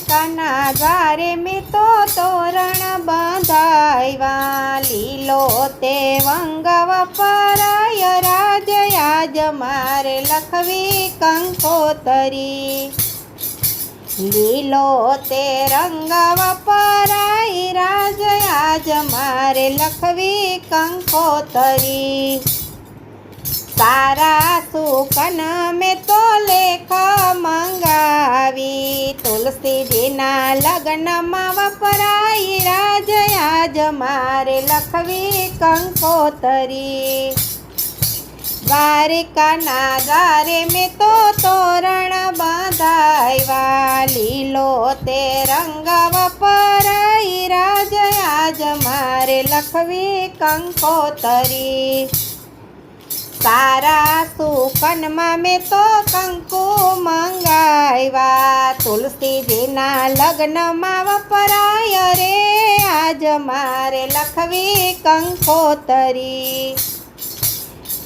દ્વારિકાના દ્વારે મેં તો તોરણ બંધાવ્યા લીલો તે વંગવ પરાય રાજ આજ મારે લખવી કંકોતરી. લીલો તે રંગ વપરાય રાજ આજ મારે લખવી કંકોતરી. સારા સુકન મેં તો લેખ મંગાવી તુલસીજીના લગ્નમાં વપરાય રાજ આજ મારે લખવી કંકોતરી. દ્વારિકાના દ્વારે મેં તો તોરણ બાંધાવ્યા. લીલો તે રંગ વપરાય રાજ આજ મારે લખવી કંકોતરી. સારા સુકનમાં મેં તો કંકુ મંગાવ્યા તુલસીજીના લગ્નમાં વપરાય રે. આજ મારે લખવી કંકોતરી.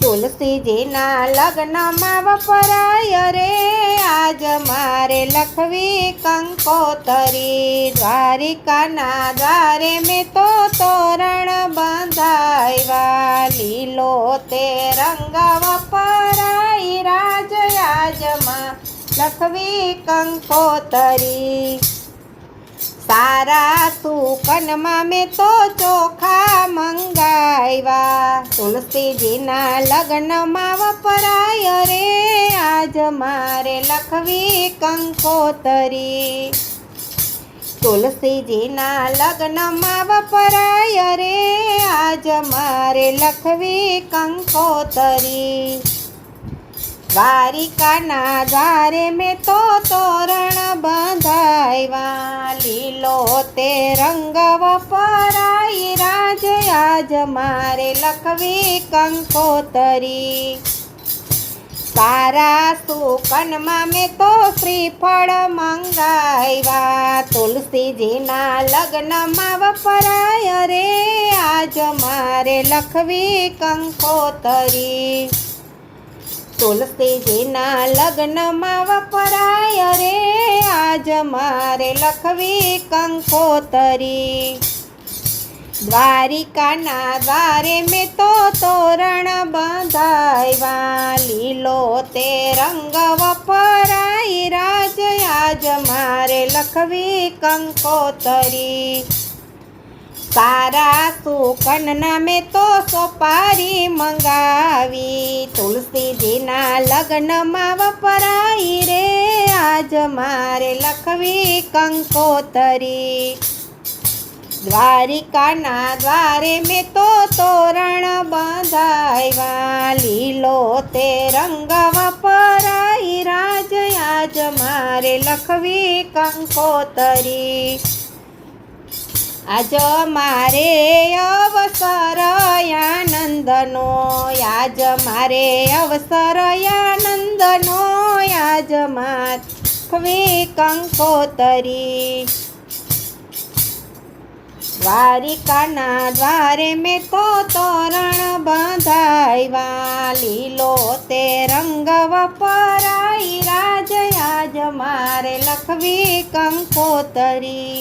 તુલસીજીના લગ્નમાં વપરાય રે. આજ મારે લખવી કંકોતરી. દ્વારિકાના દ્વારે મેં તો તોરણ બંધાવ્યા. લીલો તે રંગ આજમાં લખવી કંકોતરી સારા સુકનમાં મેં તો ચોખા મંગાવ્યા. તુલસીજીના લગ્નમાં વપરાય રે. આજ મારે લખવી કંકોતરી તુલસીજીના લગ્નમાં વપરાય રે. આજ મારે લખવી કંકોતરી દ્વારિકાના દ્વારે મેં તો તોરણ બંધાવ્યા લીલો તે રંગ વપરાય રાજ, આજ મારે લખવી કંકોતરી. તારા સુકનમાં મેં તો શ્રીફળ મંગાવ્યા તુલસીજીના લગ્નમાં વપરાય રે, આજ મારે લખવી કંકોતરી. તુલસીજીના લગ્નમાં વપરાય રે. આજ મારે લખવી કંકોતરી. દ્વારિકાના દ્વારે મેં તો તોરણ બંધાવ્યા. લીલો તે રંગ વપરાય. રાજ આજ મારે લખવી કંકોતરી. સારા સુકનના મેં તો સોપારી મંગાવી. તુલસીજીના લગ્નમાં વપરાય રે. આજ મારે લખવી કંકોતરી. દ્વારિકાના દ્વારે મેં તો તોરણ બંધાવ્યા. લીલો તે રંગ વપરાય રાજ આજ મારે લખવી કંકોતરી. આજ મારે અવસર આનંદનો, આજ મારે અવસર આનંદનો, આજ માખવી કંકોતરી. દ્વારિકાના દ્વારે મેં તો તોરણ બંધાવ્યા લીલો તે રંગ વપરાય રાજ, આજ મારે લખવી કંકોતરી.